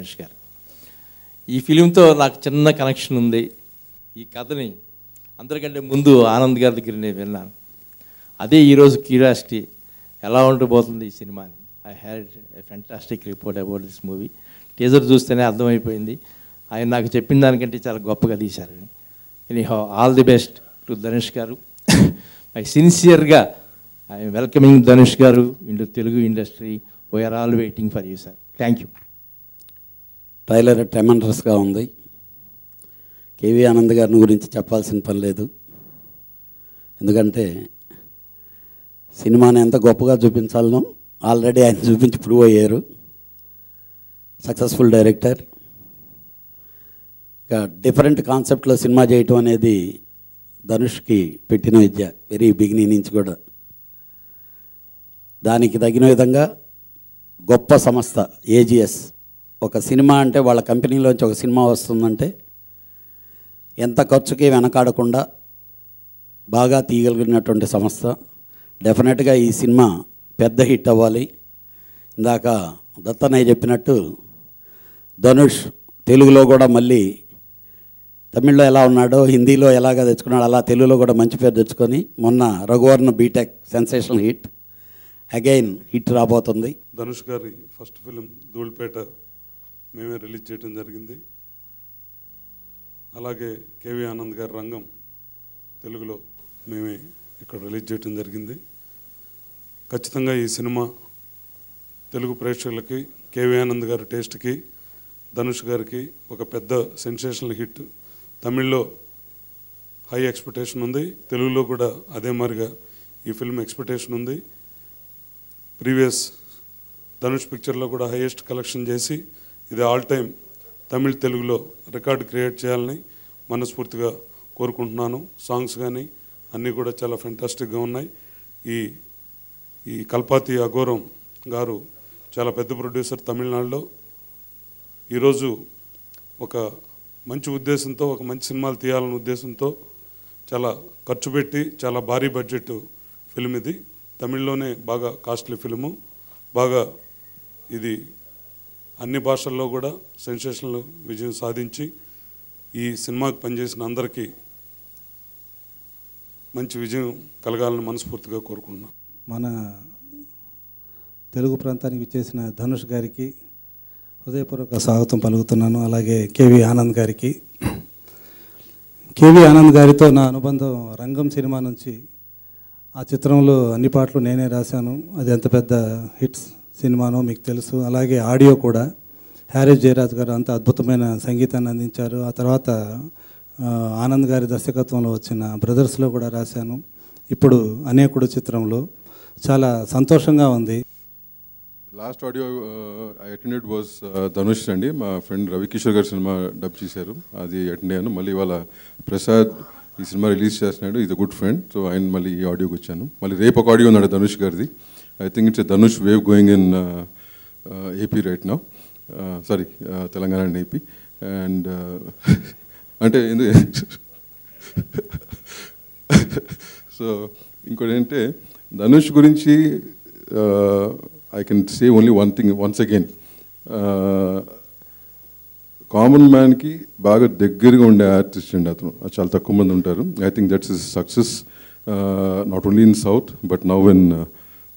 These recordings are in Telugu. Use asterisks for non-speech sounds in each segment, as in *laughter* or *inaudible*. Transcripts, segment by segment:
గణేష్ గారు. ఈ ఫిలింతో నాకు చిన్న కనెక్షన్ ఉంది. ఈ కథని అందరికంటే ముందు ఆనంద్ గారి దగ్గర నేను విన్నాను. అదే ఈరోజు క్యూరియాసిటీ ఎలా ఉండబోతుంది ఈ సినిమాని. I had a fantastic report about this movie teaser చూస్తేనే అర్థమైపోయింది. ఆయన నాకు చెప్పిన దానికంటే చాలా గొప్పగా తీశారని anyhow all the best to Dhanush గారు. మై సిన్సియర్గా ఐఎమ్ వెల్కమింగ్ ధనుష్ గారు into Telugu industry we're all waiting for you sir thank you trailer ట్రెమండరస్గా ఉంది. కేవీ ఆనంద్ గారిని గురించి చెప్పాల్సిన పని లేదు. ఎందుకంటే సినిమాని ఎంత గొప్పగా చూపించాలనో ఆల్రెడీ ఆయన చూపించి ప్రూవ్ అయ్యారు. Successful director. ఇక డిఫరెంట్ కాన్సెప్ట్లో సినిమా చేయటం అనేది ధనుష్కి పెట్టిన విద్య వెరీ బిగినింగ్ నుంచి కూడా. దానికి తగిన విధంగా గొప్ప సంస్థ ఏజిఎస్ ఒక సినిమా అంటే వాళ్ళ కంపెనీలోంచి ఒక సినిమా వస్తుందంటే ఎంత ఖర్చుకి వెనకాడకుండా బాగా తీయగలిగినటువంటి సంస్థ. డెఫినెట్గా ఈ సినిమా పెద్ద హిట్ అవ్వాలి. ఇందాక దత్తనయ్య చెప్పినట్టు ధనుష్ తెలుగులో కూడా మళ్ళీ తమిళ్ళో ఎలా ఉన్నాడో హిందీలో ఎలాగ తెచ్చుకున్నాడో అలా తెలుగులో కూడా మంచి పేరు తెచ్చుకొని మొన్న Raghuvaran BTech sensational hit again hit రాబోతుంది. ధనుష్ గారి ఫస్ట్ ఫిలిం ధూళిపేట మేమే రిలీజ్ చేయడం జరిగింది. అలాగే కేవీ ఆనంద్ గారి రంగం తెలుగులో మేమే ఇక్కడ రిలీజ్ చేయడం జరిగింది. ఖచ్చితంగా ఈ సినిమా తెలుగు ప్రేక్షకులకి కేవీ ఆనంద్ గారి టేస్ట్కి ధనుష్ గారికి ఒక పెద్ద సెన్సేషనల్ హిట్. తమిళ్ళో హై ఎక్స్పెక్టేషన్ ఉంది. తెలుగులో కూడా అదే మాదిరిగా ఈ ఫిల్మ్ ఎక్స్పెక్టేషన్ ఉంది. ప్రీవియస్ ధనుష్ పిక్చర్లో కూడా హైయెస్ట్ కలెక్షన్ చేసి ఇది ఆల్ టైం తమిళ్ తెలుగులో రికార్డు క్రియేట్ చేయాలని మనస్ఫూర్తిగా కోరుకుంటున్నాను. సాంగ్స్ కానీ అన్నీ కూడా చాలా ఫెంటాస్టిక్గా ఉన్నాయి. ఈ ఈ కల్పాతి అఘోరం గారు చాలా పెద్ద ప్రొడ్యూసర్ తమిళనాడులో. ఈరోజు ఒక మంచి ఉద్దేశంతో ఒక మంచి సినిమాలు తీయాలనే ఉద్దేశంతో చాలా ఖర్చు పెట్టి చాలా భారీ బడ్జెట్ ఫిల్మ్ ఇది. తమిళ్ళోనే బాగా కాస్ట్లీ ఫిల్ము బాగా ఇది అన్ని భాషల్లో కూడా సెన్సేషన్లు విజయం సాధించి ఈ సినిమాకి పనిచేసిన అందరికీ మంచి విజయం కలగాలని మనస్ఫూర్తిగా కోరుకుంటున్నాను మన తెలుగు ప్రాంతానికి చేసిన ధనుష్ గారికి హృదయపూర్వక స్వాగతం పలుకుతున్నాను. అలాగే కేవి ఆనంద్ గారికి. కేవి ఆనంద్ గారితో నా అనుబంధం రంగం సినిమా నుంచి ఆ చిత్రంలో అన్ని పాటలు నేనే రాశాను. అది ఎంత పెద్ద హిట్స్. సినిమానో మీకు తెలుసు. అలాగే ఆడియో కూడా. హ్యారీస్ జయరాజ్ గారు అంత అద్భుతమైన సంగీతాన్ని అందించారు. ఆ తర్వాత ఆనంద్ గారి దర్శకత్వంలో వచ్చిన బ్రదర్స్లో కూడా రాశాను. ఇప్పుడు అనేకుడు చిత్రంలో. చాలా సంతోషంగా ఉంది. Last audio I attended was Dhanush అండి. మా ఫ్రెండ్ రవికిషోర్ గారి సినిమా డబ్ చేశారు. అది అటెండ్ అయ్యాను. మళ్ళీ ఇవాళ ప్రసాద్ ఈ సినిమా రిలీజ్ చేస్తున్నాడు. ఇది గుడ్ ఫ్రెండ్ సో ఆయన మళ్ళీ ఈ ఆడియోకి వచ్చాను. మళ్ళీ రేపు ఒక ఆడియో ఉన్నాడు ధనుష్ గారిది. I think it's Dhanush wave going in AP right now sorry Telangana and AP and అంటే ఎందు సో *laughs* ఇంకోటి ఏంటంటే ధనుష్ గురించి I can say only one thing once again common మ్యాన్కి బాగా దగ్గరగా ఉండే ఆర్టిస్ట్ అండి అతను. చాలా తక్కువ మంది ఉంటారు. I think that's is success not only in south but now in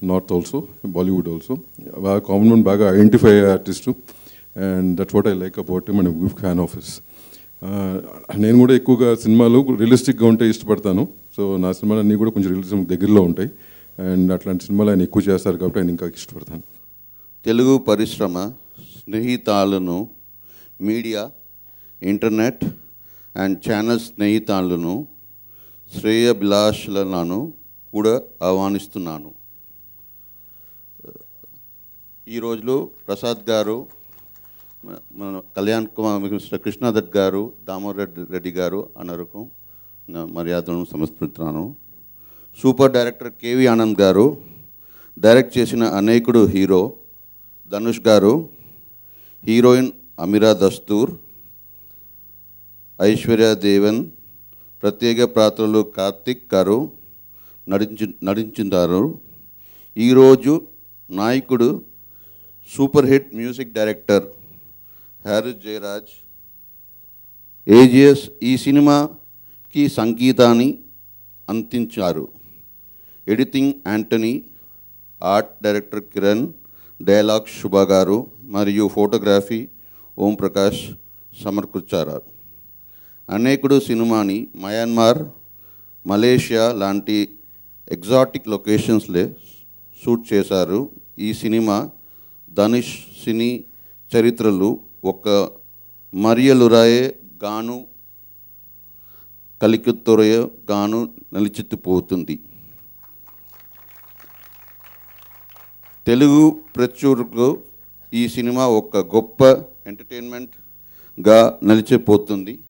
north also Bollywood also బాగా కామన్ బాగా ఐడెంటిఫై అయ్యే artist and that's what I like about మన గుడ్ ఫ్యాన్ ఆఫ్ నేను కూడా ఎక్కువగా సినిమాలు రియలిస్టిక్గా ఉంటే ఇష్టపడతాను. సో నా సినిమాలు అన్నీ కూడా కొంచెం రియలిజం దగ్గరలో ఉంటాయి. అండ్ అట్లాంటి సినిమాలు ఆయన ఎక్కువ చేస్తారు కాబట్టి ఆయన ఇంకా ఇష్టపడతాను. తెలుగు పరిశ్రమ స్నేహితాలను మీడియా ఇంటర్నెట్ అండ్ ఛానల్ స్నేహితాలను శ్రేయభిలాషులను కూడా ఆహ్వానిస్తున్నాను. ఈ రోజులు ప్రసాద్ గారు మన కళ్యాణ్ కుమార్ మిస్టర్ కృష్ణాదత్ గారు దామోదర్ రెడ్డి రెడ్డి గారు అన్నరకు నా మర్యాదలను సమర్పిస్తున్నాను. Super director K V Anand garu direct చేసిన అనేకుడు హీరో ధనుష్ గారు హీరోయిన్ అమిరా దస్తూర్ ఐశ్వర్య దేవన్ ప్రత్యేక పాత్రలు కార్తిక్ గారు నటించి నటించుతారు ఈరోజు నాయకుడు super hit music director Harris Jayaraj AGS ఈ సినిమాకి సంగీతాన్ని అందించారు. Editing Antony art director Kiran dialogue Subha garu మరియు ఫోటోగ్రఫీ ఓం ప్రకాష్ సమర్పించారు అనేకుడు సినిమాని మయన్మార్ మలేషియా లాంటి ఎగ్జాటిక్ లొకేషన్స్లో షూట్ చేశారు. ఈ సినిమా ధనుష్ సినీ చరిత్రలు ఒక మరియలురాయే గాను కలికిత్తొరయ గాను నిలిచిపోతుంది తెలుగు ప్రచురకు ఈ సినిమా ఒక గొప్ప ఎంటర్టైన్మెంట్గా నిలిచిపోతుంది.